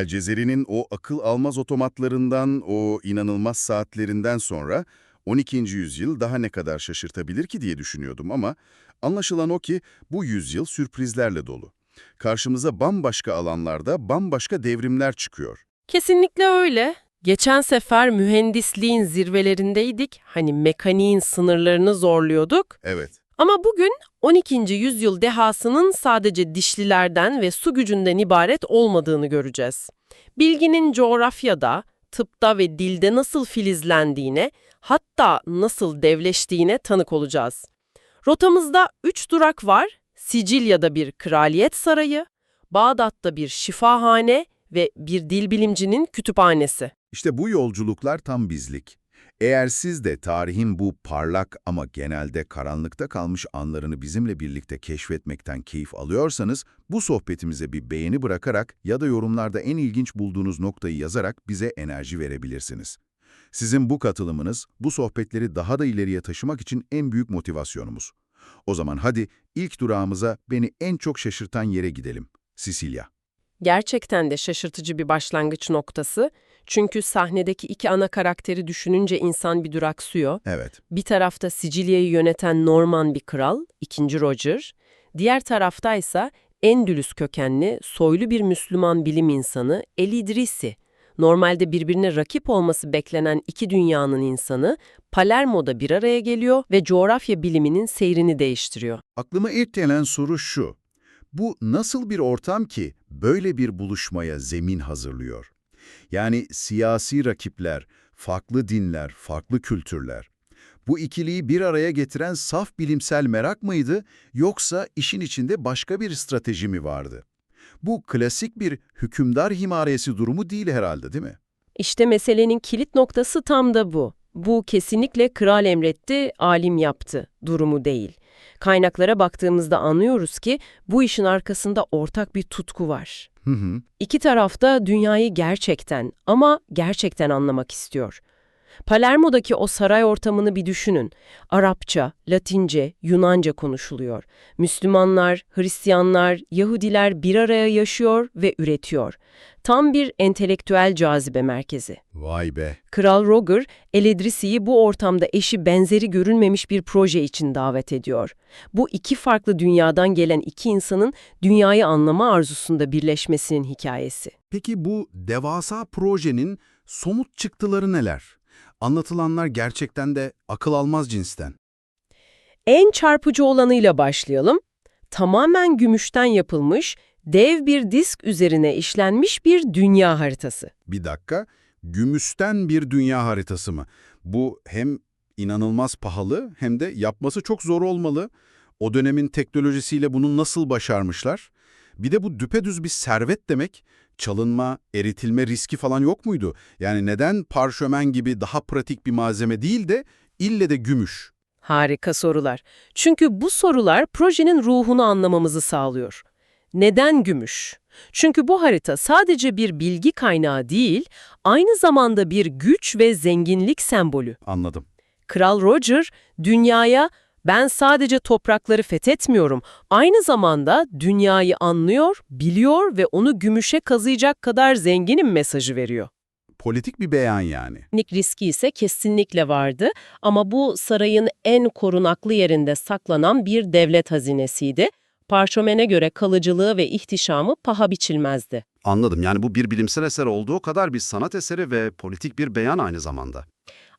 El Cezeri'nin o akıl almaz otomatlarından, o inanılmaz saatlerinden sonra 12. yüzyıl daha ne kadar şaşırtabilir ki diye düşünüyordum ama anlaşılan o ki bu yüzyıl sürprizlerle dolu. Karşımıza bambaşka alanlarda bambaşka devrimler çıkıyor. Kesinlikle öyle. Geçen sefer mühendisliğin zirvelerindeydik. Hani mekaniğin sınırlarını zorluyorduk. Evet, Ama bugün 12. yüzyıl dehasının sadece dişlilerden ve su gücünden ibaret olmadığını göreceğiz. Bilginin coğrafyada, tıpta ve dilde nasıl filizlendiğine, hatta nasıl devleştiğine tanık olacağız. Rotamızda 3 durak var. Sicilya'da bir kraliyet sarayı, Bağdat'ta bir şifahane ve bir dil bilimcinin kütüphanesi. işte bu yolculuklar tam bizlik. Eğer siz de tarihin bu parlak ama genelde karanlıkta kalmış anlarını bizimle birlikte keşfetmekten keyif alıyorsanız, bu sohbetimize bir beğeni bırakarak ya da yorumlarda en ilginç bulduğunuz noktayı yazarak bize enerji verebilirsiniz. Sizin bu katılımınız, bu sohbetleri daha da ileriye taşımak için en büyük motivasyonumuz. O zaman hadi ilk durağımıza beni en çok şaşırtan yere gidelim. Sicilya. Gerçekten de şaşırtıcı bir başlangıç noktası. Çünkü sahnedeki iki ana karakteri düşününce insan bir duraksıyor. Evet, Bir tarafta Sicilya'yı yöneten Norman bir kral, 2. Roger. Diğer taraftaysa Endülüs kökenli, soylu bir Müslüman bilim insanı El İdrisi. Normalde birbirine rakip olması beklenen iki dünyanın insanı Palermo'da bir araya geliyor ve coğrafya biliminin seyrini değiştiriyor. Aklıma ilk gelen soru şu. Bu nasıl bir ortam ki böyle bir buluşmaya zemin hazırlıyor? Yani siyasi rakipler, farklı dinler, farklı kültürler. Bu ikiliyi bir araya getiren saf bilimsel merak mıydı yoksa işin içinde başka bir strateji mi vardı? Bu klasik bir hükümdar himaresi durumu değil herhalde değil mi? İşte meselenin kilit noktası tam da bu. Bu kesinlikle kral emretti, alim yaptı durumu değil. Kaynaklara baktığımızda anlıyoruz ki bu işin arkasında ortak bir tutku var. Hı hı. İki taraf da dünyayı gerçekten ama gerçekten anlamak istiyor. Palermo'daki o saray ortamını bir düşünün. Arapça, Latince, Yunanca konuşuluyor. Müslümanlar, Hristiyanlar, Yahudiler bir araya yaşıyor ve üretiyor. Tam bir entelektüel cazibe merkezi. Vay be. Kral Roger, Eledrisi'yi bu ortamda eşi benzeri görülmemiş bir proje için davet ediyor. Bu iki farklı dünyadan gelen iki insanın dünyayı anlama arzusunda birleşmesinin hikayesi. Peki bu devasa projenin somut çıktıları neler? Anlatılanlar gerçekten de akıl almaz cinsten. En çarpıcı olanıyla başlayalım. Tamamen gümüşten yapılmış, dev bir disk üzerine işlenmiş bir dünya haritası. Bir dakika, gümüşten bir dünya haritası mı? Bu hem inanılmaz pahalı hem de yapması çok zor olmalı. O dönemin teknolojisiyle bunu nasıl başarmışlar? Bir de bu düpedüz bir servet demek. Çalınma, eritilme riski falan yok muydu? Yani neden parşömen gibi daha pratik bir malzeme değil de ille de gümüş? Harika sorular. Çünkü bu sorular projenin ruhunu anlamamızı sağlıyor. Neden gümüş? Çünkü bu harita sadece bir bilgi kaynağı değil, aynı zamanda bir güç ve zenginlik sembolü. Anladım. Kral Roger, dünyaya ben sadece toprakları fethetmiyorum, aynı zamanda dünyayı anlıyor, biliyor ve onu gümüşe kazıyacak kadar zenginim mesajı veriyor. Politik bir beyan yani. Güvenlik riski ise kesinlikle vardı ama bu sarayın en korunaklı yerinde saklanan bir devlet hazinesiydi. Parşömene göre kalıcılığı ve ihtişamı paha biçilmezdi. Anladım. Yani bu bir bilimsel eser olduğu kadar bir sanat eseri ve politik bir beyan aynı zamanda.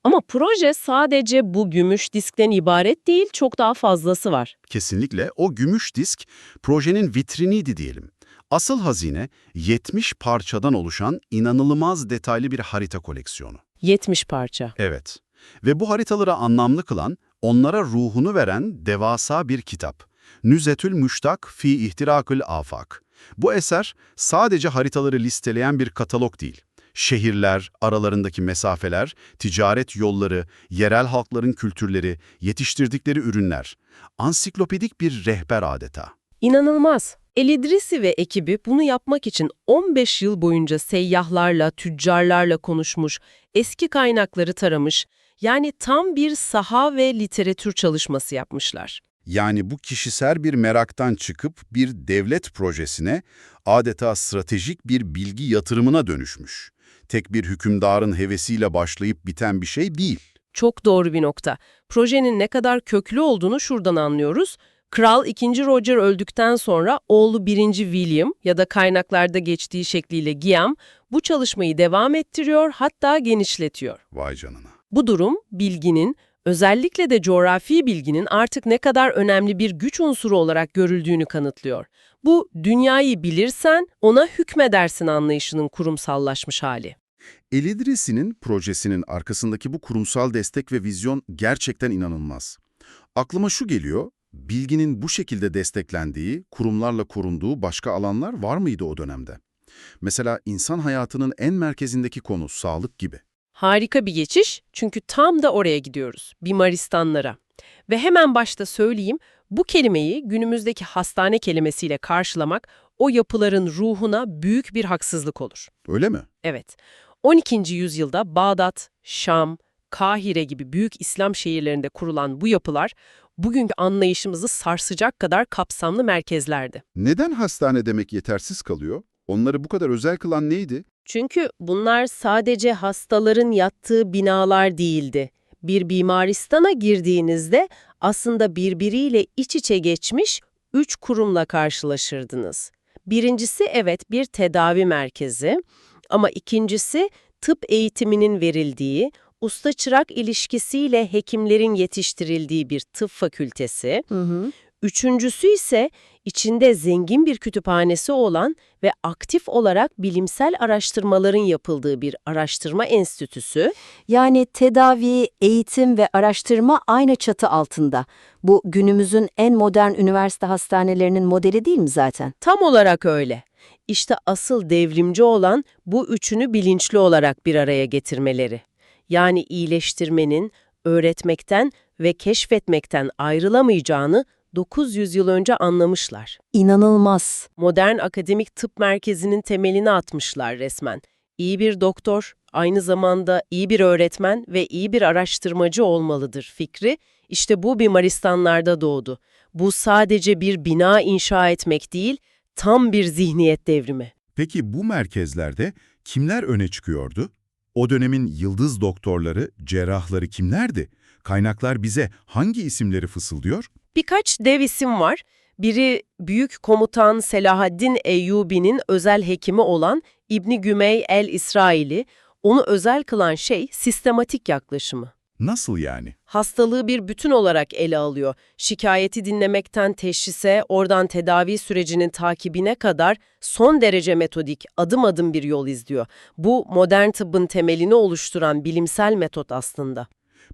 Ama proje sadece bu gümüş diskten ibaret değil, çok daha fazlası var. Kesinlikle o gümüş disk projenin vitriniydi diyelim. Asıl hazine 70 parçadan oluşan inanılmaz detaylı bir harita koleksiyonu. 70 parça. Evet. Ve bu haritaları anlamlı kılan, onlara ruhunu veren devasa bir kitap. Nüzetül Müştak fi İhtirakül Afak. Bu eser sadece haritaları listeleyen bir katalog değil. Şehirler, aralarındaki mesafeler, ticaret yolları, yerel halkların kültürleri, yetiştirdikleri ürünler. Ansiklopedik bir rehber adeta. İnanılmaz. Elidrisi ve ekibi bunu yapmak için 15 yıl boyunca seyyahlarla, tüccarlarla konuşmuş, eski kaynakları taramış, yani tam bir saha ve literatür çalışması yapmışlar. Yani bu kişisel bir meraktan çıkıp bir devlet projesine adeta stratejik bir bilgi yatırımına dönüşmüş. Tek bir hükümdarın hevesiyle başlayıp biten bir şey değil. Çok doğru bir nokta. Projenin ne kadar köklü olduğunu şuradan anlıyoruz. Kral 2. Roger öldükten sonra oğlu 1. William ya da kaynaklarda geçtiği şekliyle Guillaume bu çalışmayı devam ettiriyor hatta genişletiyor. Vay canına. Bu durum bilginin, özellikle de coğrafi bilginin artık ne kadar önemli bir güç unsuru olarak görüldüğünü kanıtlıyor. Bu dünyayı bilirsen ona hükmedersin anlayışının kurumsallaşmış hali. Elidrisi'nin projesinin arkasındaki bu kurumsal destek ve vizyon gerçekten inanılmaz. Aklıma şu geliyor, bilginin bu şekilde desteklendiği, kurumlarla korunduğu başka alanlar var mıydı o dönemde? Mesela insan hayatının en merkezindeki konu sağlık gibi. Harika bir geçiş çünkü tam da oraya gidiyoruz, bimaristanlara. Ve hemen başta söyleyeyim, bu kelimeyi günümüzdeki hastane kelimesiyle karşılamak o yapıların ruhuna büyük bir haksızlık olur. Öyle mi? Evet, 12. yüzyılda Bağdat, Şam, Kahire gibi büyük İslam şehirlerinde kurulan bu yapılar, bugünkü anlayışımızı sarsacak kadar kapsamlı merkezlerdi. Neden hastane demek yetersiz kalıyor? Onları bu kadar özel kılan neydi? Çünkü bunlar sadece hastaların yattığı binalar değildi. Bir bimaristana girdiğinizde aslında birbiriyle iç içe geçmiş üç kurumla karşılaşırdınız. Birincisi evet bir tedavi merkezi ama ikincisi tıp eğitiminin verildiği, usta-çırak ilişkisiyle hekimlerin yetiştirildiği bir tıp fakültesi. Üçüncüsü ise içinde zengin bir kütüphanesi olan ve aktif olarak bilimsel araştırmaların yapıldığı bir araştırma enstitüsü. Yani tedavi, eğitim ve araştırma aynı çatı altında. Bu günümüzün en modern üniversite hastanelerinin modeli değil mi zaten? Tam olarak öyle. İşte asıl devrimci olan bu üçünü bilinçli olarak bir araya getirmeleri. Yani iyileştirmenin öğretmekten ve keşfetmekten ayrılamayacağını 900 yıl önce anlamışlar. İnanılmaz. Modern akademik tıp merkezinin temelini atmışlar resmen. İyi bir doktor, aynı zamanda iyi bir öğretmen ve iyi bir araştırmacı olmalıdır fikri, işte bu bimaristanlarda doğdu. Bu sadece bir bina inşa etmek değil, tam bir zihniyet devrimi. Peki bu merkezlerde kimler öne çıkıyordu? O dönemin yıldız doktorları, cerrahları kimlerdi? Kaynaklar bize hangi isimleri fısıldıyor? Birkaç dev isim var. Biri büyük komutan Selahaddin Eyyubi'nin özel hekimi olan İbni Gümey el-İsraili. Onu özel kılan şey sistematik yaklaşımı. Nasıl yani? Hastalığı bir bütün olarak ele alıyor. Şikayeti dinlemekten teşhise, oradan tedavi sürecinin takibine kadar son derece metodik, adım adım bir yol izliyor. Bu modern tıbbın temelini oluşturan bilimsel metot aslında.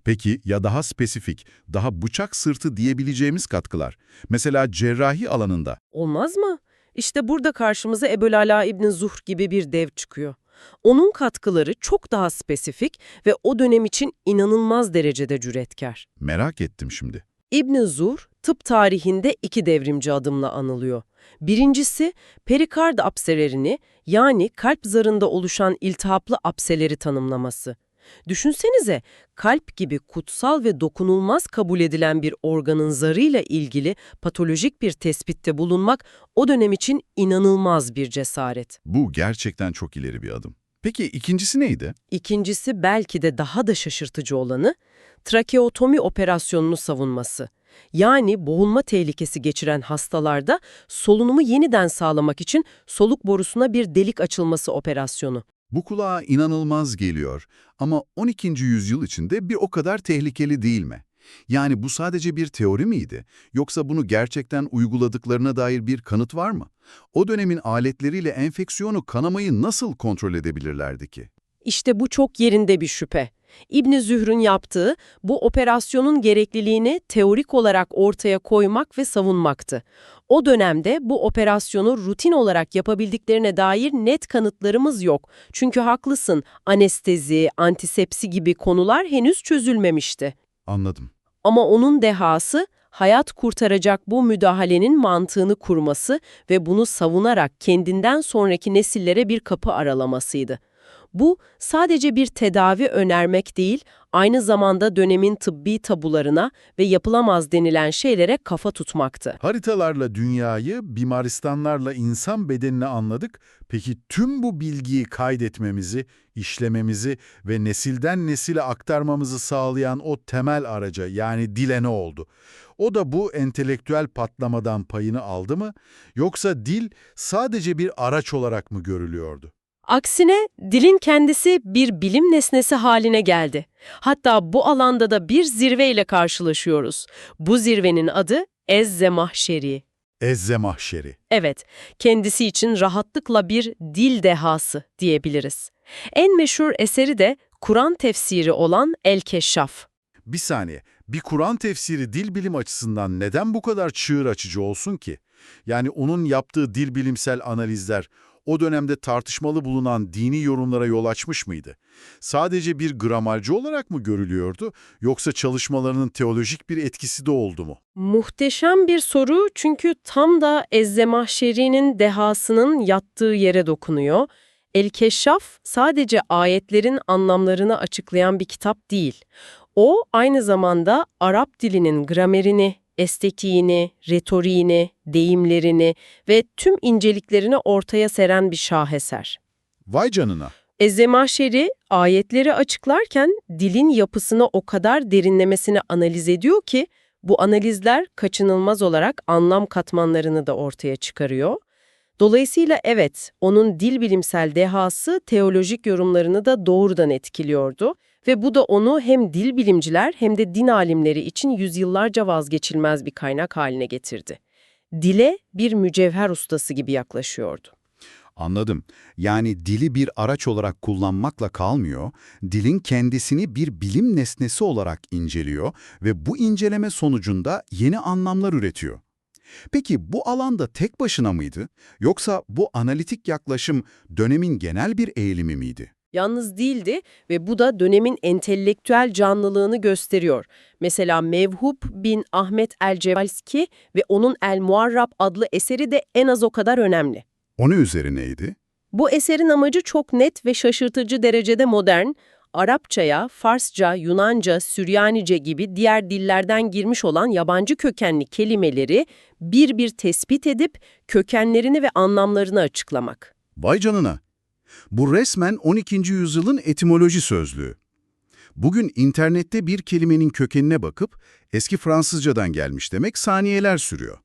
Peki ya daha spesifik, daha bıçak sırtı diyebileceğimiz katkılar? Mesela cerrahi alanında. Olmaz mı? İşte burada karşımıza Ebulala İbn Zuhr gibi bir dev çıkıyor. Onun katkıları çok daha spesifik ve o dönem için inanılmaz derecede cüretkar. Merak ettim şimdi. İbn Zuhr, tıp tarihinde iki devrimci adımla anılıyor. Birincisi, perikard apselerini yani kalp zarında oluşan iltihaplı apseleri tanımlaması. Düşünsenize, kalp gibi kutsal ve dokunulmaz kabul edilen bir organın zarıyla ilgili patolojik bir tespitte bulunmak o dönem için inanılmaz bir cesaret. Bu gerçekten çok ileri bir adım. Peki ikincisi neydi? İkincisi belki de daha da şaşırtıcı olanı, trakeotomi operasyonunu savunması. Yani boğulma tehlikesi geçiren hastalarda solunumu yeniden sağlamak için soluk borusuna bir delik açılması operasyonu. Bu kulağa inanılmaz geliyor ama 12. yüzyıl içinde bir o kadar tehlikeli değil mi? Yani bu sadece bir teori miydi? Yoksa bunu gerçekten uyguladıklarına dair bir kanıt var mı? O dönemin aletleriyle enfeksiyonu, kanamayı nasıl kontrol edebilirlerdi ki? İşte bu çok yerinde bir şüphe. İbn Zühr'ün yaptığı bu operasyonun gerekliliğini teorik olarak ortaya koymak ve savunmaktı. O dönemde bu operasyonu rutin olarak yapabildiklerine dair net kanıtlarımız yok. Çünkü haklısın, anestezi, antisepsi gibi konular henüz çözülmemişti. Anladım. Ama onun dehası hayat kurtaracak bu müdahalenin mantığını kurması ve bunu savunarak kendinden sonraki nesillere bir kapı aralamasıydı. Bu sadece bir tedavi önermek değil, aynı zamanda dönemin tıbbi tabularına ve yapılamaz denilen şeylere kafa tutmaktı. Haritalarla dünyayı, bimaristanlarla insan bedenini anladık. Peki tüm bu bilgiyi kaydetmemizi, işlememizi ve nesilden nesile aktarmamızı sağlayan o temel araca yani dile ne oldu? O da bu entelektüel patlamadan payını aldı mı? Yoksa dil sadece bir araç olarak mı görülüyordu? Aksine dilin kendisi bir bilim nesnesi haline geldi. Hatta bu alanda da bir zirveyle karşılaşıyoruz. Bu zirvenin adı Ezze Mahşeri. Ezze mahşeri. Evet, kendisi için rahatlıkla bir dil dehası diyebiliriz. En meşhur eseri de Kur'an tefsiri olan El-Keşşaf. Bir saniye, bir Kur'an tefsiri dil bilim açısından neden bu kadar çığır açıcı olsun ki? Yani onun yaptığı dil bilimsel analizler o dönemde tartışmalı bulunan dini yorumlara yol açmış mıydı? Sadece bir gramalci olarak mı görülüyordu yoksa çalışmalarının teolojik bir etkisi de oldu mu? Muhteşem bir soru çünkü tam da Ezze Mahşeri'nin dehasının yattığı yere dokunuyor. El-Keşşaf sadece ayetlerin anlamlarını açıklayan bir kitap değil. O aynı zamanda Arap dilinin gramerini, estetiğini, retoriğini, deyimlerini ve tüm inceliklerini ortaya seren bir şaheser. Vay canına. Ezzemahşeri ayetleri açıklarken dilin yapısını o kadar derinlemesine analiz ediyor ki bu analizler kaçınılmaz olarak anlam katmanlarını da ortaya çıkarıyor. Dolayısıyla evet, onun dil bilimsel dehası teolojik yorumlarını da doğrudan etkiliyordu ve bu da onu hem dil bilimciler hem de din alimleri için yüzyıllarca vazgeçilmez bir kaynak haline getirdi. Dile bir mücevher ustası gibi yaklaşıyordu. Anladım. Yani dili bir araç olarak kullanmakla kalmıyor, dilin kendisini bir bilim nesnesi olarak inceliyor ve bu inceleme sonucunda yeni anlamlar üretiyor. Peki bu alanda tek başına mıydı? Yoksa bu analitik yaklaşım dönemin genel bir eğilimi miydi? Yalnız değildi ve bu da dönemin entelektüel canlılığını gösteriyor. Mesela Mevhub bin Ahmet el-Cevalski ve onun El-Muarrab adlı eseri de en az o kadar önemli. Onun üzerineydi? Bu eserin amacı çok net ve şaşırtıcı derecede modern, Arapçaya, Farsça, Yunanca, Süryanice gibi diğer dillerden girmiş olan yabancı kökenli kelimeleri bir bir tespit edip kökenlerini ve anlamlarını açıklamak. Vay canına! Bu resmen 12. yüzyılın etimoloji sözlüğü. Bugün internette bir kelimenin kökenine bakıp eski Fransızcadan gelmiş demek saniyeler sürüyor.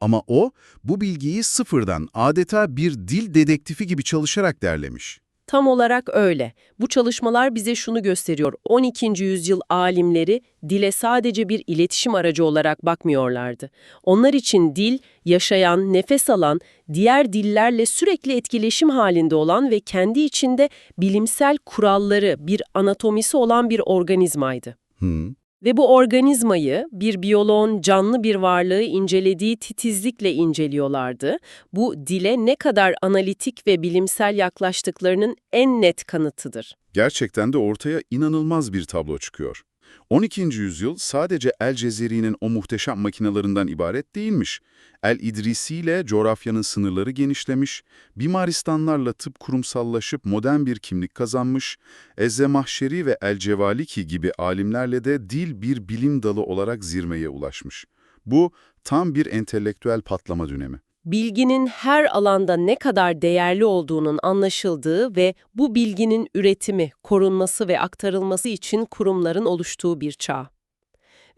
Ama o bu bilgiyi sıfırdan adeta bir dil dedektifi gibi çalışarak derlemiş. Tam olarak öyle. Bu çalışmalar bize şunu gösteriyor. 12. yüzyıl alimleri dile sadece bir iletişim aracı olarak bakmıyorlardı. Onlar için dil, yaşayan, nefes alan, diğer dillerle sürekli etkileşim halinde olan ve kendi içinde bilimsel kuralları, bir anatomisi olan bir organizmaydı. Hı. Ve bu organizmayı bir biyoloğun canlı bir varlığı incelediği titizlikle inceliyorlardı. Bu dile ne kadar analitik ve bilimsel yaklaştıklarının en net kanıtıdır. Gerçekten de ortaya inanılmaz bir tablo çıkıyor. 12. yüzyıl sadece El Cezeri'nin o muhteşem makinalarından ibaret değilmiş. El İdrisi ile coğrafyanın sınırları genişlemiş, Bimaristanlarla tıp kurumsallaşıp modern bir kimlik kazanmış, Ezze Mahşeri ve El Cevaliki gibi alimlerle de dil bir bilim dalı olarak zirmeye ulaşmış. Bu tam bir entelektüel patlama dönemi. Bilginin her alanda ne kadar değerli olduğunun anlaşıldığı ve bu bilginin üretimi, korunması ve aktarılması için kurumların oluştuğu bir çağ.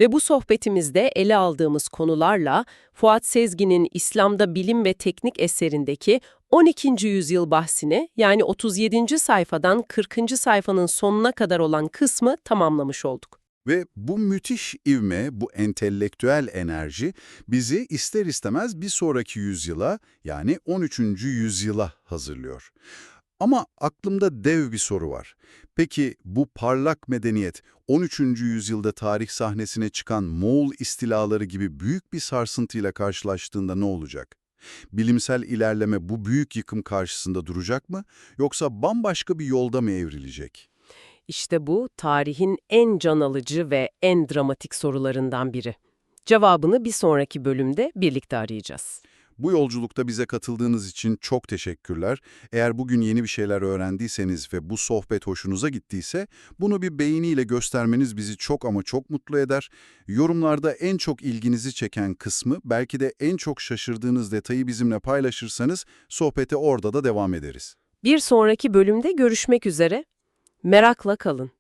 Ve bu sohbetimizde ele aldığımız konularla Fuat Sezgin'in İslam'da Bilim ve Teknik eserindeki 12. yüzyıl bahsini yani 37. sayfadan 40. sayfanın sonuna kadar olan kısmı tamamlamış olduk. Ve bu müthiş ivme, bu entelektüel enerji bizi ister istemez bir sonraki yüzyıla yani 13. yüzyıla hazırlıyor. Ama aklımda dev bir soru var. Peki bu parlak medeniyet 13. yüzyılda tarih sahnesine çıkan Moğol istilaları gibi büyük bir sarsıntıyla karşılaştığında ne olacak? Bilimsel ilerleme bu büyük yıkım karşısında duracak mı yoksa bambaşka bir yolda mı evrilecek? İşte bu tarihin en can alıcı ve en dramatik sorularından biri. Cevabını bir sonraki bölümde birlikte arayacağız. Bu yolculukta bize katıldığınız için çok teşekkürler. Eğer bugün yeni bir şeyler öğrendiyseniz ve bu sohbet hoşunuza gittiyse bunu bir beğeniyle göstermeniz bizi çok ama çok mutlu eder. Yorumlarda en çok ilginizi çeken kısmı, belki de en çok şaşırdığınız detayı bizimle paylaşırsanız sohbete orada da devam ederiz. Bir sonraki bölümde görüşmek üzere. Merakla kalın.